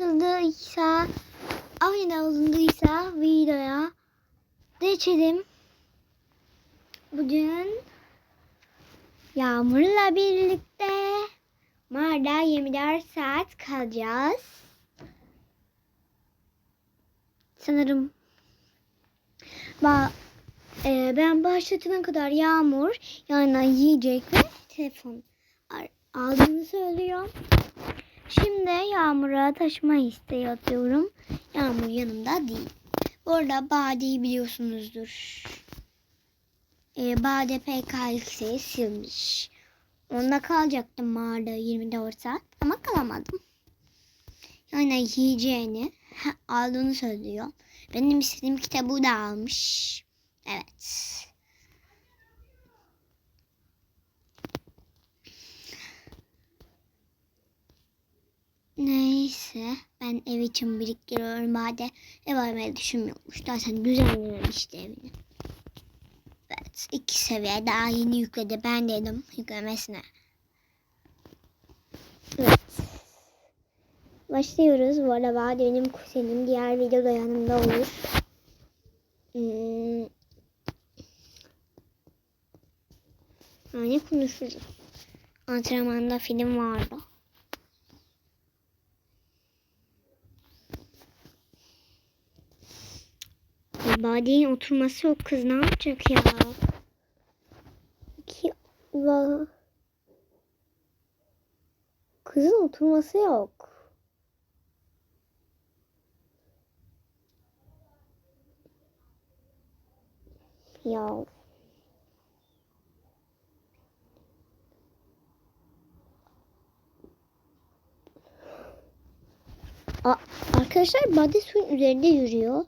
uzunduysa aynı uzunduysa videoya geçelim. Bugün Yağmur'la birlikte Mar'da 24 saat kalacağız. Sanırım ba e, ben başlatana kadar Yağmur yanına yiyecek ve telefon aldığını söylüyor. Şimdi Yağmur'a taşıma isteği atıyorum. Yağmur yanımda değil. Bu arada Bade'yi biliyorsunuzdur. Ee, Bade PKX'yi silmiş. Onda kalacaktım mağarada 24 saat ama kalamadım. Yani yiyeceğini aldığını söylüyor. Benim istediğim kitabı da almış. Evet. Neyse ben ev için biriktiriyorum bade ev almayı düşünmüyormuş. Zaten düzenlemişti evini. Evet iki seviye daha yeni yükledi. Ben dedim yüklemesine. Evet. Başlıyoruz. Bu arada benim kuzenim. Diğer videoda yanımda olur. Hmm. Yani konuşuruz. Antrenmanda film vardı. Bade'nin oturması yok kız ne yapacak ya? Ki va Kızın oturması yok. Ya arkadaşlar Bade suyun üzerinde yürüyor.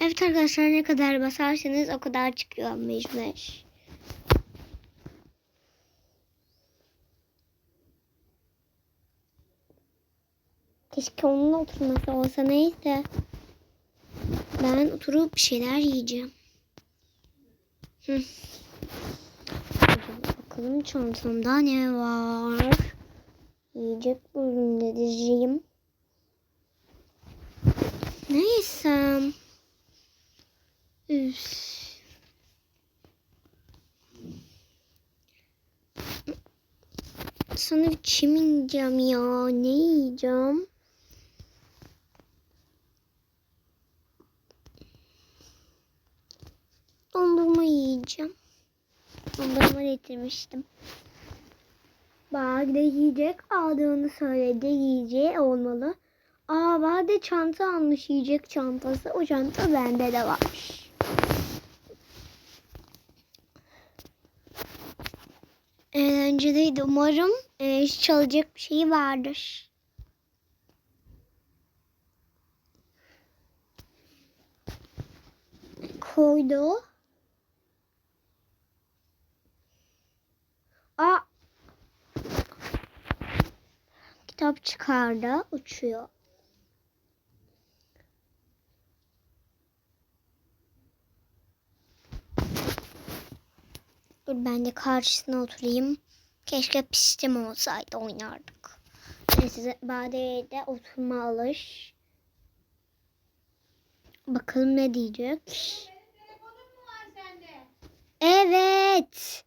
Evet arkadaşlar ne kadar basarsanız o kadar çıkıyor mecmer. Keşke onun oturması olsa neyse. Ben oturup bir şeyler yiyeceğim. Hı. Bakalım çantamda ne var. Yiyecek bölümde dizeceğim. Ne Üf. Sandviç yemeyeceğim ya. Ne yiyeceğim? Dondurma yiyeceğim. Dondurma getirmiştim. Bade yiyecek aldığını söyledi. Yiyeceği olmalı. Aa Bade çanta almış yiyecek çantası. O çanta bende de varmış. Eğlenceliydi. Umarım e, çalacak bir şey vardır. Koydu. Aa. Kitap çıkardı. Uçuyor. Dur ben de karşısına oturayım. Keşke pistim olsaydı oynardık. Neyse Bade'ye de oturma alış. Bakalım ne diyecek. Evet.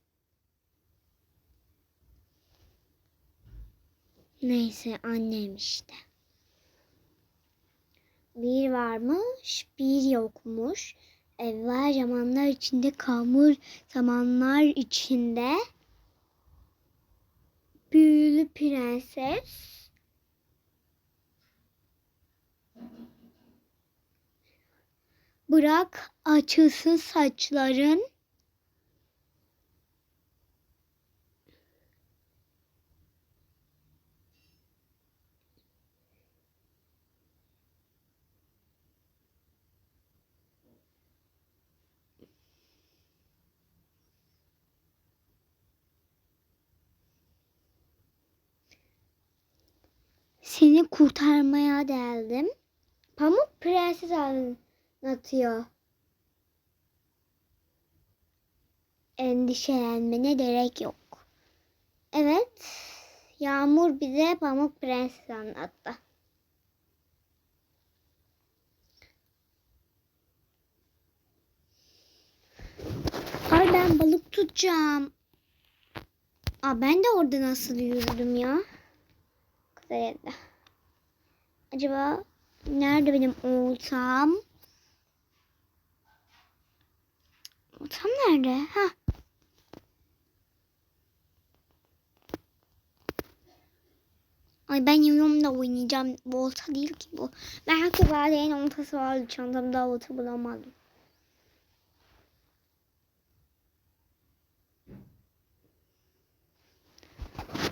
Neyse annem işte. Bir varmış, bir yokmuş. Evvel zamanlar içinde kalmış zamanlar içinde büyülü prenses. Bırak açılsın saçların Seni kurtarmaya geldim. Pamuk Prenses anlatıyor. Endişelenmene gerek yok. Evet. Yağmur bize Pamuk Prenses anlattı. Ay ben balık tutacağım. Aa, ben de orada nasıl yürüdüm ya? Kızardı. Acaba nerede benim oltam? Oltam nerede? Ha. Ay ben yumruğumla oynayacağım. Bu olta değil ki bu. Belki Bade'nin oltası vardı. Çantamda olta bulamadım.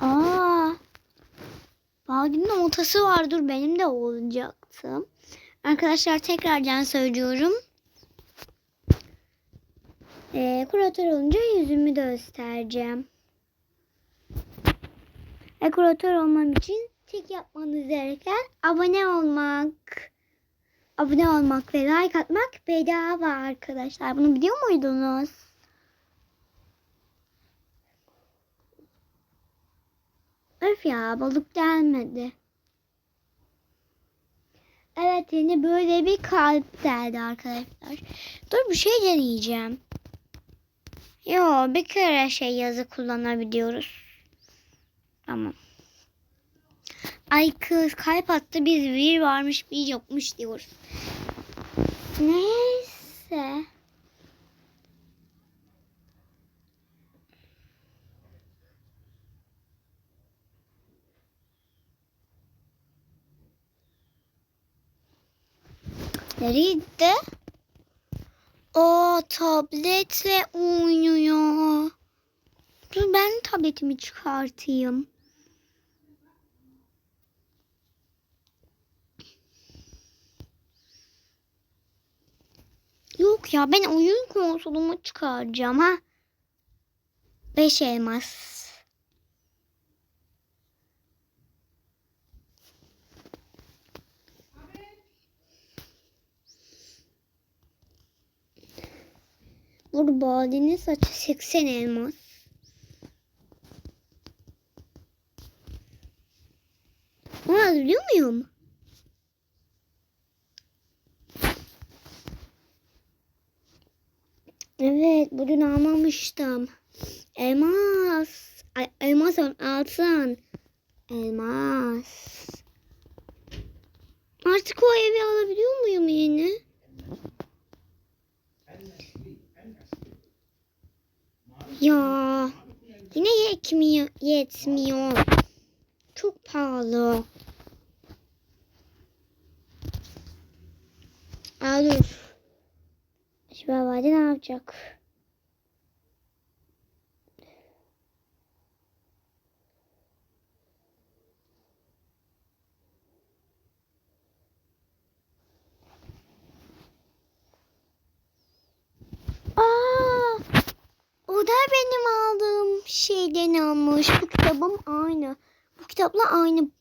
Aa. Bade'nin oltası var. Dur benim de olacaktı. Arkadaşlar tekrardan söylüyorum. Ee, kuratör olunca yüzümü göstereceğim. Ekratör olmam için tek yapmanız gereken abone olmak. Abone olmak ve like atmak bedava arkadaşlar. Bunu biliyor muydunuz? Öf ya balık gelmedi. Evet yeni böyle bir kalp geldi arkadaşlar. Dur bir şey deneyeceğim. Yo bir kere şey yazı kullanabiliyoruz. Tamam. Ay kız kalp attı biz bir varmış bir yokmuş diyoruz. Neyse. Gitti? O tabletle oynuyor. Dur ben tabletimi çıkartayım. Yok ya ben oyun konsolumu çıkaracağım ha. Beş elmas. Badinin saçı 80 elmas. Aa biliyor muyum? Evet, bugün almamıştım. Elmas. Ay, elmas al- altın. Elmas. Artık o evi alabiliyor muyum yine? Ya yine yetmiyor, yetmiyor. Çok pahalı. Aa dur. Şimdi ne yapacak? Aa, o da benim aldığım şeyden almış. Bu kitabım aynı. Bu kitapla aynı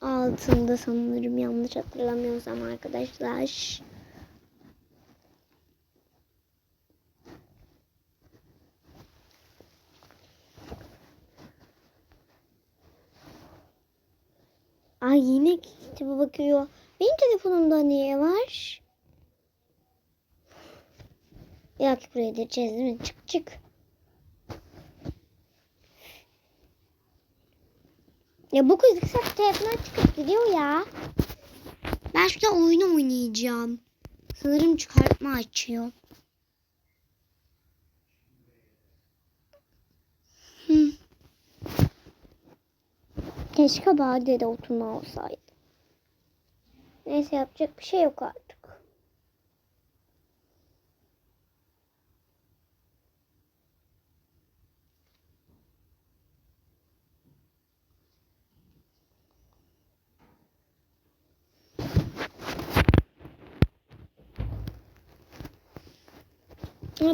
altında sanırım yanlış hatırlamıyorsam arkadaşlar. Ay yine kitaba bakıyor. Benim telefonumda niye var? Yok buraya geçeceğiz değil mi? Çık çık. Ya bu kız kısa telefona çıkıp gidiyor ya. Ben şurada oyun oynayacağım. Sanırım çıkartma açıyor. Keşke Bade de oturma olsaydı. Neyse yapacak bir şey yok artık.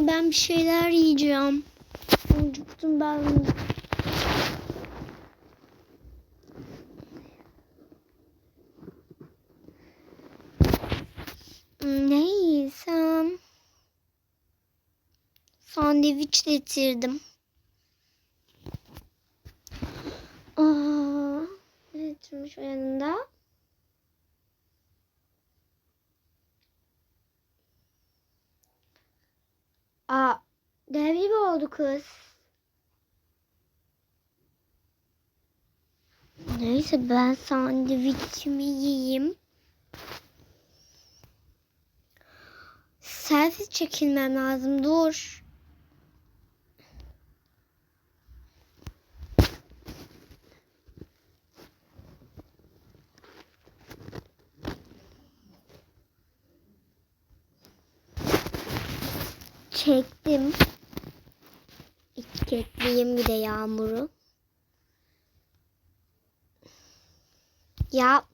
Ben bir şeyler yiyeceğim. Acıktım ben. Ne yesem? Sandviç getirdim. varmış o yanında. Aa, dev kız. Neyse ben sandviçimi yiyeyim. Selfie çekilmem lazım. Dur. Çektim. Etiketleyeyim bir de yağmuru. Ya.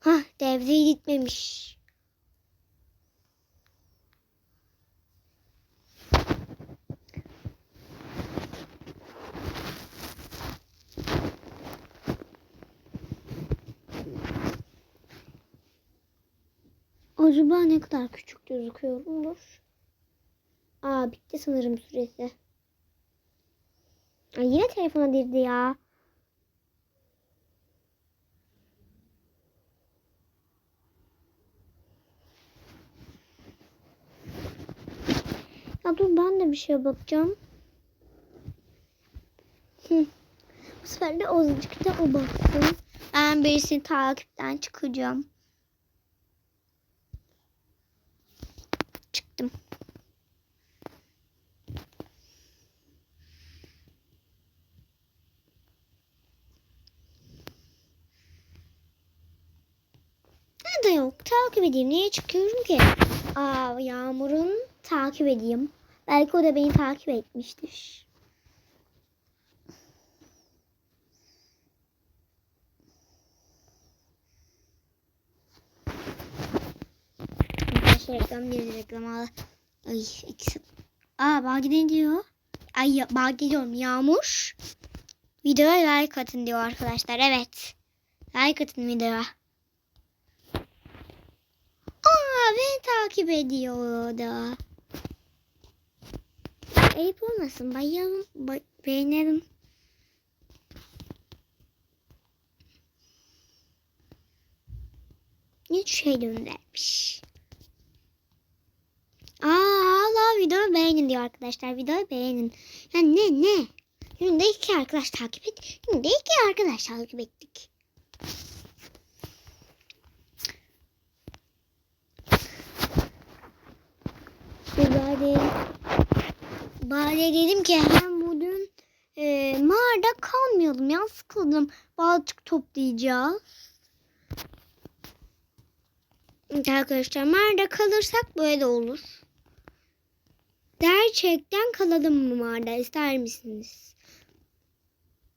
Hah devreyi gitmemiş. Acaba ne kadar küçük gözüküyorumdur? Aa bitti sanırım süresi. Ay, yine telefona girdi ya. Ya dur ben de bir şeye bakacağım. Bu sefer de azıcık da o baksın. Ben birisini takipten çıkacağım. Çıktım. Nerede yok? Takip edeyim. Niye çıkıyorum ki? Aa Yağmur'un takip edeyim. Belki o da beni takip etmiştir. Arkadaşlar reklam değil reklam al. Ay ikisi. Aa Bagi ne diyor? Ay Bagi diyorum Yağmur. Videoya like atın diyor arkadaşlar. Evet. Like atın videoya. Aa beni takip ediyor da. Ayıp olmasın. Bayalım. Bay, beğenelim. Hiç şey göndermiş. Aa hala videoyu beğenin diyor arkadaşlar. Videoyu beğenin. Yani ne ne? Günde iki arkadaş takip et. Günde iki arkadaş takip ettik. Bari, bari dedim ki hem bugün e, mağarada kalmayalım ya sıkıldım. Balçık toplayacağız. Arkadaşlar mağarada kalırsak böyle olur. Gerçekten kalalım mı mağarada ister misiniz?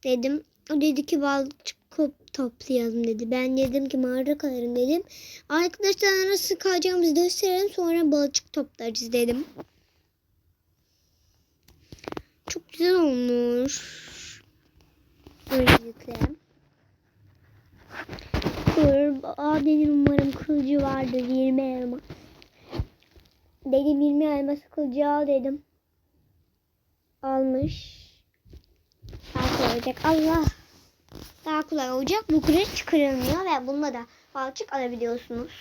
Dedim. O dedi ki balçık kop toplayalım dedi. Ben dedim ki mağarada kalırım dedim. Arkadaşlar nasıl kalacağımızı gösterelim sonra balıkçık toplarız dedim. Çok güzel olmuş. Böylelikle. Dur, Adenin umarım kılıcı vardır 20 elma. Dedim 20 elması kılıcı al dedim. Almış. Olacak. Allah. Daha kolay olacak. Bu kılıç çıkarılmıyor ve bununla da balçık alabiliyorsunuz.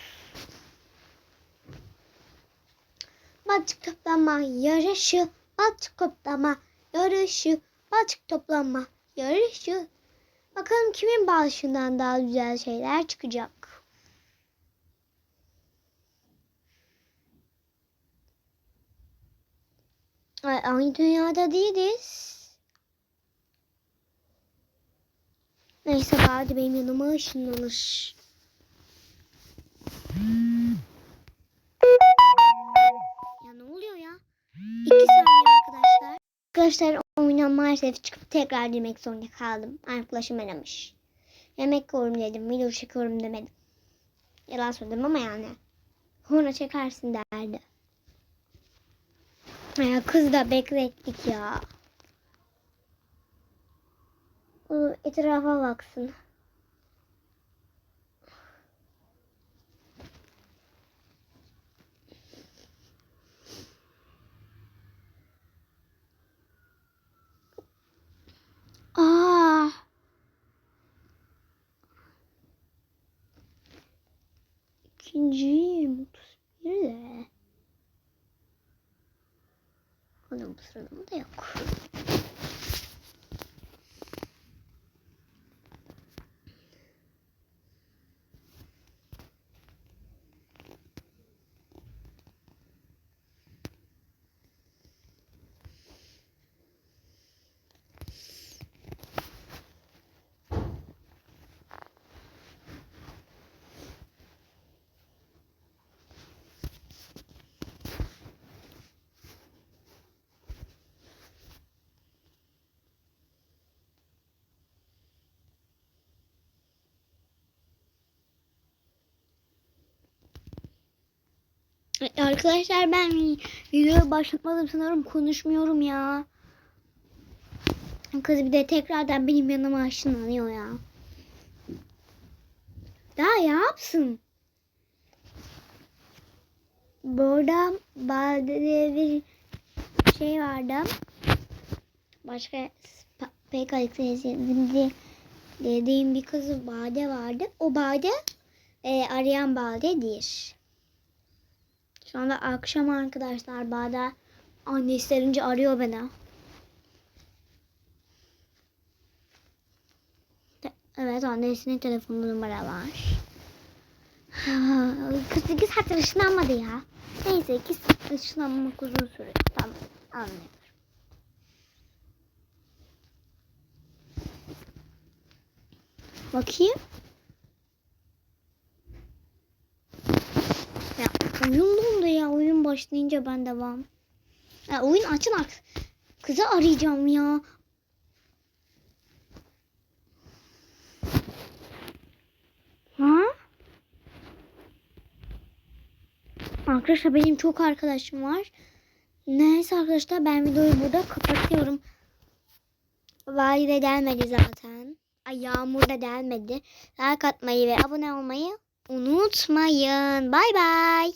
Balçık toplama yarışı. Balçık toplama yarışı. Balçık toplama yarışı. Bakalım kimin balışından daha güzel şeyler çıkacak. Ay, aynı dünyada değiliz. Neyse bari benim yanıma ışınlanır. Ya ne oluyor ya? İki saniye arkadaşlar. Arkadaşlar oyundan maalesef çıkıp tekrar girmek zorunda kaldım. Arkadaşım aramış. Yemek yiyorum dedim. Video çekiyorum demedim. Yalan söyledim ama yani. Sonra çekersin derdi. Ya kız da beklettik ya etrafa baksın. Aa. İkinciyim. 31 de. Onun bu da yok. Arkadaşlar ben videoyu başlatmadım sanırım konuşmuyorum ya. Kız bir de tekrardan benim yanıma ışınlanıyor ya. Daha yapsın. Burada Bade diye bir şey vardı. Başka pek dediğim, dediğim bir kızı Bade vardı. O Bade e, arayan Bade'dir. Şu anda akşam arkadaşlar Bade annesi derince arıyor beni. Evet annesinin telefon numara var. Kız iki saattir ışınlanmadı ya. Neyse iki saat ışınlanmak uzun sürüyor. Tamam anlıyorum. Bakayım. Ya. Oyun başlayınca ben devam. Ya oyun açın. Kızı arayacağım ya. Ha? Arkadaşlar benim çok arkadaşım var. Neyse arkadaşlar ben videoyu burada kapatıyorum. Vali de gelmedi zaten. Ay Yağmur da gelmedi. Like atmayı ve abone olmayı unutmayın. Bay bay.